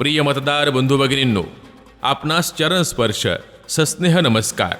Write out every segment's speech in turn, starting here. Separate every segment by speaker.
Speaker 1: प्रिय मतदार बंधू भगिनींनो आपणास चरण स्पर्श सस्नेह नमस्कार.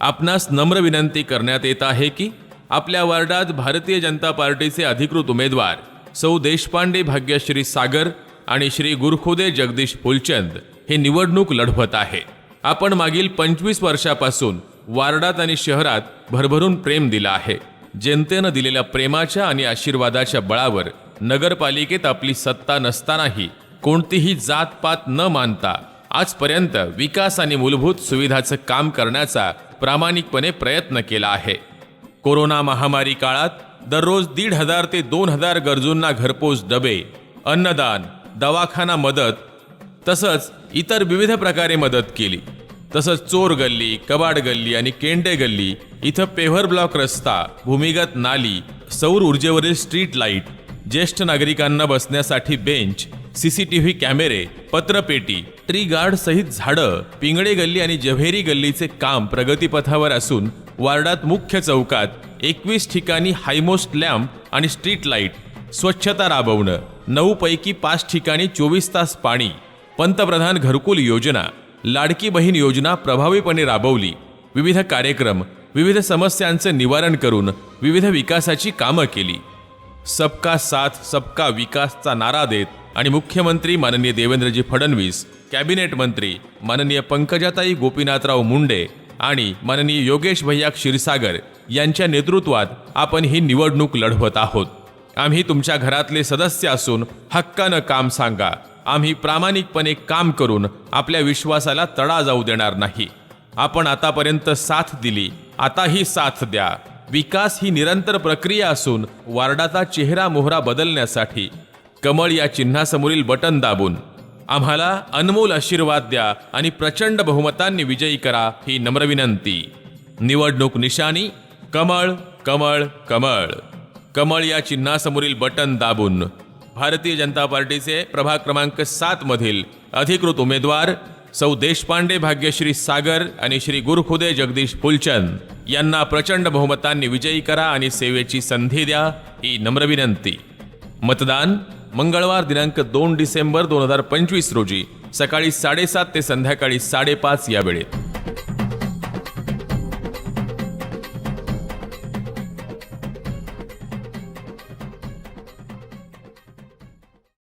Speaker 1: आपणास नम्र विनंती करण्यात येत आहे की आपल्या वार्डात भारतीय जनता पार्टीचे अधिकृत उमेदवार सौ देशपांडे भाग्यश्री सागर आणि श्री गुरखुदे जगदीश फुलचंद हे निवडणूक लढवत आहे. आपण मागील पंचवीस वर्षापासून वार्डात आणि शहरात भरभरून प्रेम दिलं आहे. जनतेनं दिलेल्या प्रेमाच्या आणि आशीर्वादाच्या बळावर नगरपालिकेत आपली सत्ता नसतानाही कोणतीही जातपात न मानता आजपर्यंत विकास आणि मूलभूत सुविधाचं काम करण्याचा प्रामाणिकपणे प्रयत्न केला आहे. कोरोना महामारी काळात दररोज दीड हजार ते दोन हजार गरजूंना घरपोच डबे अन्नदान दवाखाना मदत तसंच इतर विविध प्रकारे मदत केली. तसंच चोर गल्ली कबाड गल्ली आणि केंडे गल्ली इथं पेव्हर ब्लॉक रस्ता भूमिगत नाली सौर ऊर्जेवरील स्ट्रीट लाइट ज्येष्ठ नागरिकांना बसण्यासाठी बेंच सीसीटीव्ही कॅमेरे पत्रपेटी ट्री गार्ड सहित झाडं पिंगळे गल्ली आणि जव्हेरी गल्लीचे काम प्रगतीपथावर असून वार्डात मुख्य चौकात एकवीस ठिकाणी हायमोस्ट लॅम्प आणि स्ट्रीट लाइट स्वच्छता राबवणं नऊ पैकी पाच ठिकाणी चोवीस तास पाणी पंतप्रधान घरकुल योजना लाडकी बहीण योजना प्रभावीपणे राबवली विविध कार्यक्रम विविध समस्यांचं निवारण करून विविध विकासाची कामं केली. सबका साथ सबका विकासचा नारा देत आणि मुख्यमंत्री माननीय देवेंद्रजी फडणवीस कॅबिनेट मंत्री माननीय पंकजाताई गोपीनाथराव मुंडे आणि माननीय योगेश भैया क्षीरसागर यांच्या नेतृत्वात आपण ही निवडणूक लढवत आहोत. आम्ही तुमच्या घरातले सदस्य असून हक्कानं काम सांगा. आम्ही प्रामाणिकपणे काम करून आपल्या विश्वासाला तडा जाऊ देणार नाही. आपण आतापर्यंत साथ दिली. आताही साथ द्या. विकास ही निरंतर प्रक्रिया असून वार्डाचा चेहरा मोहरा बदलण्यासाठी कमळ या चिन्हासमोरील बटन दाबून आम्हाला अनमोल आशीर्वाद द्या आणि प्रचंड बहुमतांनी विजयी करा ही नम्र विनंती. निवडणूक निशाणी कमळ कमळ कमळ. कमळ या चिन्हासमोरील बटन दाबून भारतीय जनता पार्टीचे प्रभाग क्रमांक सात मधील अधिकृत उमेदवार सौ देशपांडे भाग्यश्री सागर आणि श्री गुरुखुदे जगदीश फुलचंद यांना प्रचंड बहुमतांनी विजयी करा आणि सेवेची संधी द्या ही नम्र विनंती. मतदान मंगळवार दिनांक दोन डिसेंबर दोन हजार पंचवीस रोजी सकाळी साडेसात ते संध्याकाळी साडेपाच या वेळेत.